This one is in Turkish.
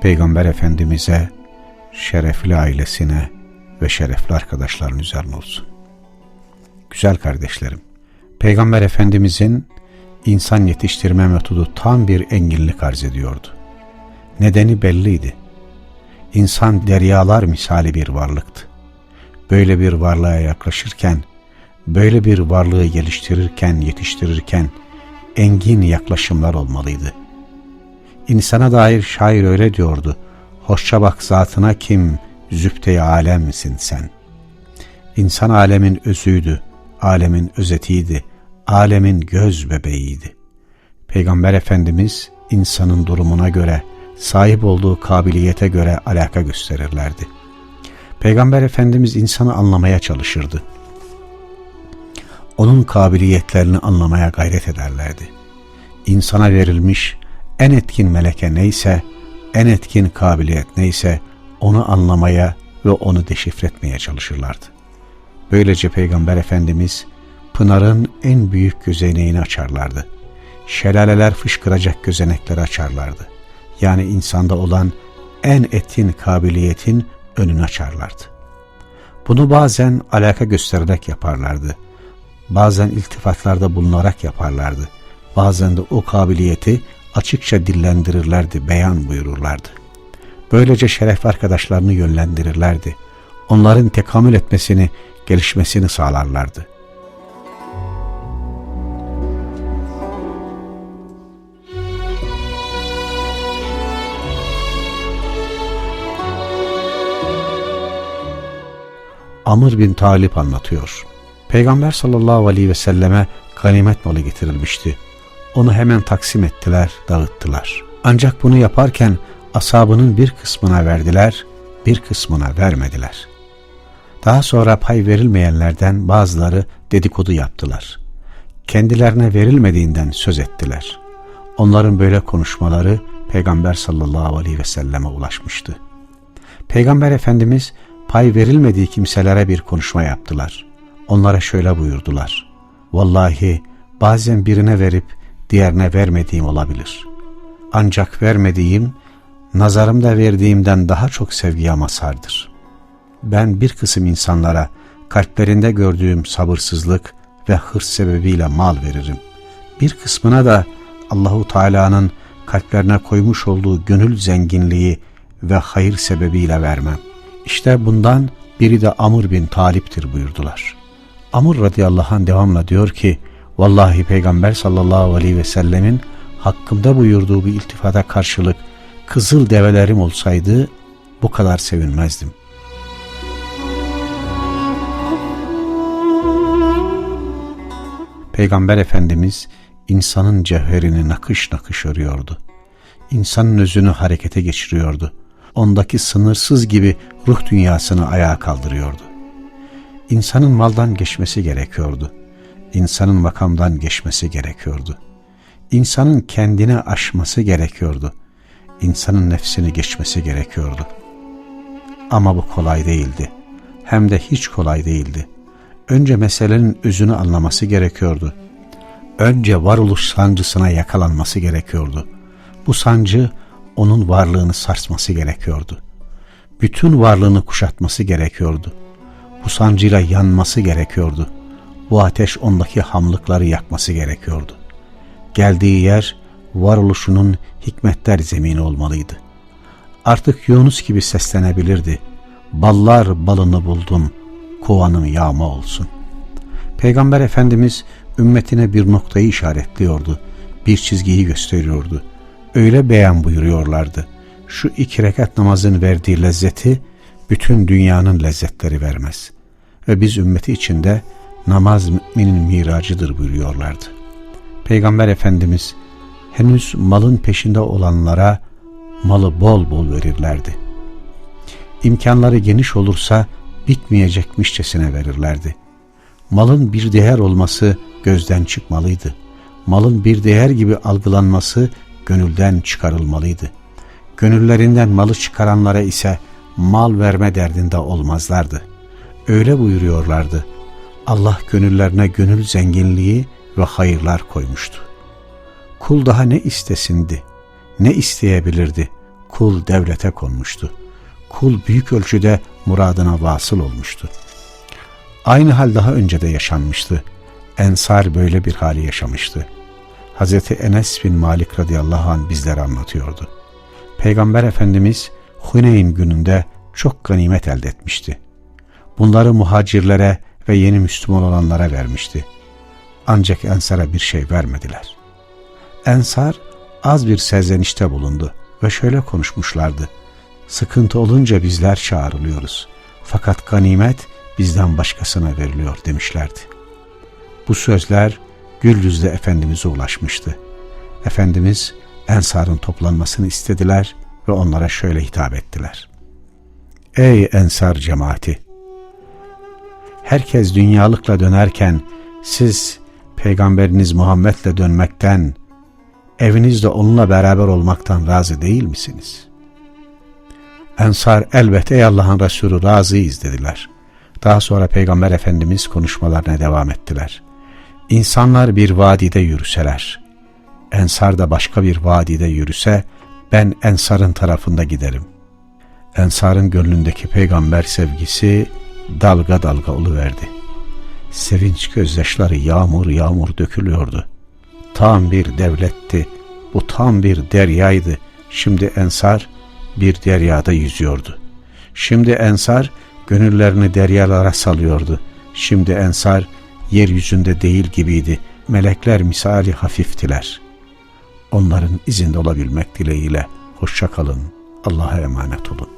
Peygamber Efendimiz'e, şerefli ailesine ve şerefli arkadaşların üzerine olsun. Güzel kardeşlerim, Peygamber Efendimiz'in insan yetiştirme metodu tam bir enginlik arz ediyordu. Nedeni belliydi. İnsan deryalar misali bir varlıktı. Böyle bir varlığa yaklaşırken, böyle bir varlığı geliştirirken, yetiştirirken engin yaklaşımlar olmalıydı. İnsana dair şair öyle diyordu. Hoşça bak zatına kim, zübde-i alem misin sen? İnsan alemin özüydü, alemin özetiydi, alemin göz bebeğiydi. Peygamber Efendimiz insanın durumuna göre, sahip olduğu kabiliyete göre alaka gösterirlerdi. Peygamber Efendimiz insanı anlamaya çalışırdı. Onun kabiliyetlerini anlamaya gayret ederlerdi. İnsana verilmiş en etkin meleke neyse, en etkin kabiliyet neyse onu anlamaya ve onu deşifre etmeye çalışırlardı. Böylece Peygamber Efendimiz Pınar'ın en büyük gözeneğini açarlardı. Şelaleler fışkıracak gözenekleri açarlardı. Yani insanda olan en etkin kabiliyetin önünü açarlardı. Bunu bazen alaka göstererek yaparlardı. Bazen iltifatlarda bulunarak yaparlardı. Bazen de o kabiliyeti açıkça dillendirirlerdi, beyan buyururlardı. Böylece şeref arkadaşlarını yönlendirirlerdi. Onların tekamül etmesini, gelişmesini sağlarlardı. Amr bin Talip anlatıyor. Peygamber sallallahu aleyhi ve selleme ganimet malı getirilmişti. Onu hemen taksim ettiler, dağıttılar. Ancak bunu yaparken asabının bir kısmına verdiler, bir kısmına vermediler. Daha sonra pay verilmeyenlerden bazıları dedikodu yaptılar. Kendilerine verilmediğinden söz ettiler. Onların böyle konuşmaları Peygamber sallallahu aleyhi ve selleme ulaşmıştı. Peygamber Efendimiz pay verilmediği kimselere bir konuşma yaptılar. Onlara şöyle buyurdular. Vallahi bazen birine verip diğerine vermediğim olabilir. Ancak vermediğim, nazarımda verdiğimden daha çok sevgiye mazhardır. Ben bir kısım insanlara kalplerinde gördüğüm sabırsızlık ve hırs sebebiyle mal veririm. Bir kısmına da Allahu Teala'nın kalplerine koymuş olduğu gönül zenginliği ve hayır sebebiyle vermem. İşte bundan biri de Amr bin Talip'tir buyurdular. Amr radıyallahu anh devamla diyor ki, Vallahi Peygamber sallallahu aleyhi ve sellemin hakkımda buyurduğu bir iltifata karşılık kızıl develerim olsaydı bu kadar sevinmezdim. Peygamber Efendimiz insanın cevherini nakış nakış örüyordu. İnsanın özünü harekete geçiriyordu. Ondaki sınırsız gibi ruh dünyasını ayağa kaldırıyordu. İnsanın maldan geçmesi gerekiyordu insanın makamdan geçmesi gerekiyordu. İnsanın kendini aşması gerekiyordu. İnsanın nefsini geçmesi gerekiyordu. Ama bu kolay değildi. Hem de hiç kolay değildi. Önce meselenin özünü anlaması gerekiyordu. Önce varoluş sancısına yakalanması gerekiyordu. Bu sancı onun varlığını sarsması gerekiyordu. Bütün varlığını kuşatması gerekiyordu. Bu sancıyla yanması gerekiyordu bu ateş ondaki hamlıkları yakması gerekiyordu. Geldiği yer varoluşunun hikmetler zemini olmalıydı. Artık Yunus gibi seslenebilirdi. Ballar balını buldum, kovanım yağma olsun. Peygamber Efendimiz ümmetine bir noktayı işaretliyordu. Bir çizgiyi gösteriyordu. Öyle beyan buyuruyorlardı. Şu iki rekat namazın verdiği lezzeti bütün dünyanın lezzetleri vermez. Ve biz ümmeti içinde namaz müminin miracıdır buyuruyorlardı. Peygamber Efendimiz henüz malın peşinde olanlara malı bol bol verirlerdi. İmkanları geniş olursa bitmeyecekmişçesine verirlerdi. Malın bir değer olması gözden çıkmalıydı. Malın bir değer gibi algılanması gönülden çıkarılmalıydı. Gönüllerinden malı çıkaranlara ise mal verme derdinde olmazlardı. Öyle buyuruyorlardı. Allah gönüllerine gönül zenginliği ve hayırlar koymuştu. Kul daha ne istesindi, ne isteyebilirdi? Kul devlete konmuştu. Kul büyük ölçüde muradına vasıl olmuştu. Aynı hal daha önce de yaşanmıştı. Ensar böyle bir hali yaşamıştı. Hazreti Enes bin Malik radıyallahu anh bizlere anlatıyordu. Peygamber Efendimiz Huneyn gününde çok ganimet elde etmişti. Bunları muhacirlere ve yeni Müslüman olanlara vermişti. Ancak Ensar'a bir şey vermediler. Ensar az bir serzenişte bulundu ve şöyle konuşmuşlardı. Sıkıntı olunca bizler çağrılıyoruz. Fakat ganimet bizden başkasına veriliyor demişlerdi. Bu sözler gül yüzlü Efendimiz'e ulaşmıştı. Efendimiz Ensar'ın toplanmasını istediler ve onlara şöyle hitap ettiler. Ey Ensar cemaati! Herkes dünyalıkla dönerken siz Peygamberiniz Muhammed'le dönmekten, evinizde onunla beraber olmaktan razı değil misiniz? Ensar elbette ey Allah'ın Resulü razıyız dediler. Daha sonra Peygamber Efendimiz konuşmalarına devam ettiler. İnsanlar bir vadide yürüseler, Ensar da başka bir vadide yürüse, ben Ensar'ın tarafında giderim. Ensar'ın gönlündeki peygamber sevgisi dalga dalga oluverdi. Sevinç gözyaşları yağmur yağmur dökülüyordu. Tam bir devletti, bu tam bir deryaydı. Şimdi Ensar bir deryada yüzüyordu. Şimdi Ensar gönüllerini deryalara salıyordu. Şimdi Ensar yeryüzünde değil gibiydi. Melekler misali hafiftiler. Onların izinde olabilmek dileğiyle hoşça kalın. Allah'a emanet olun.